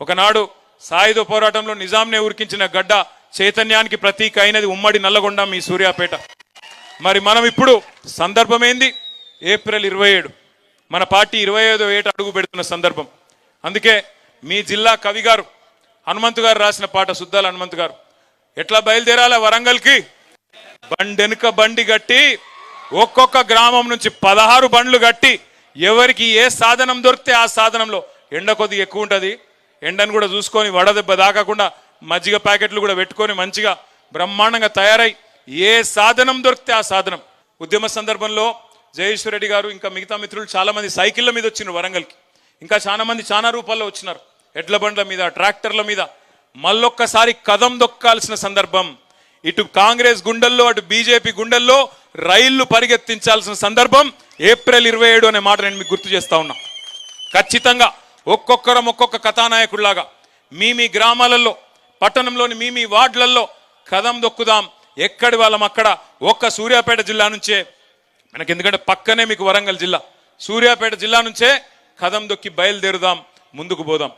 ఒకనాడు సాయుధ పోరాటంలో నిజాంనే ఉరికించిన గడ్డ చైతన్యానికి ప్రతీక అయినది ఉమ్మడి నల్లగొండ మీ సూర్యాపేట. మరి మనం ఇప్పుడు సందర్భం ఏంది ఏప్రిల్ ఇరవై ఏడు. మన పార్టీ ఇరవై ఐదో ఏట అడుగు పెడుతున్న సందర్భం. అందుకే మీ జిల్లా కవి గారు హనుమంతు గారు రాసిన పాట శుద్ధాల హనుమంతు గారు. ఎట్లా బయలుదేరాలా వరంగల్కి? బండెనుక బండి గట్టి ఒక్కొక్క గ్రామం నుంచి పదహారు బండ్లు గట్టి ఎవరికి ఏ సాధనం దొరికితే ఆ సాధనంలో ఎండ కొద్దిగా ఎక్కువ ఉంటుంది. ఎండను కూడా చూసుకొని వడదెబ్బ దాకకుండా మజ్జిగ ప్యాకెట్లు కూడా పెట్టుకొని మంచిగా బ్రహ్మాండంగా తయారై ఏ సాధనం దొరికితే ఆ సాధనం. ఉద్యమ సందర్భంలో జయేశ్వర రెడ్డి గారు ఇంకా మిగతా మిత్రులు చాలామంది సైకిళ్ళ మీద వచ్చినారు వరంగల్కి. ఇంకా చాలామంది చాలా రూపాల్లో వచ్చినారు. ఎడ్ల బండ్ల మీద ట్రాక్టర్ల మీద. మళ్ళొక్కసారి కదం దొక్కాల్సిన సందర్భం. ఇటు కాంగ్రెస్ గుండెల్లో అటు బీజేపీ గుండెల్లో రైళ్ళు పరిగెత్తించాల్సిన సందర్భం ఏప్రిల్ ఇరవై ఏడు అనే మాట నేను మీకు గుర్తు చేస్తా ఉన్నా. ఖచ్చితంగా ఒక్కొక్కరం ఒక్కొక్క కథానాయకుడిలాగా. మీ మీ గ్రామాలలో పట్టణంలోని మీ మీ వార్డులలో కథం దొక్కుదాం. ఎక్కడి వాళ్ళం అక్కడ? ఒక్క సూర్యాపేట జిల్లా నుంచే. మనకి ఎందుకంటే పక్కనే మీకు వరంగల్ జిల్లా. సూర్యాపేట జిల్లా నుంచే కథం దొక్కి బయలుదేరుదాం. ముందుకు పోదాం.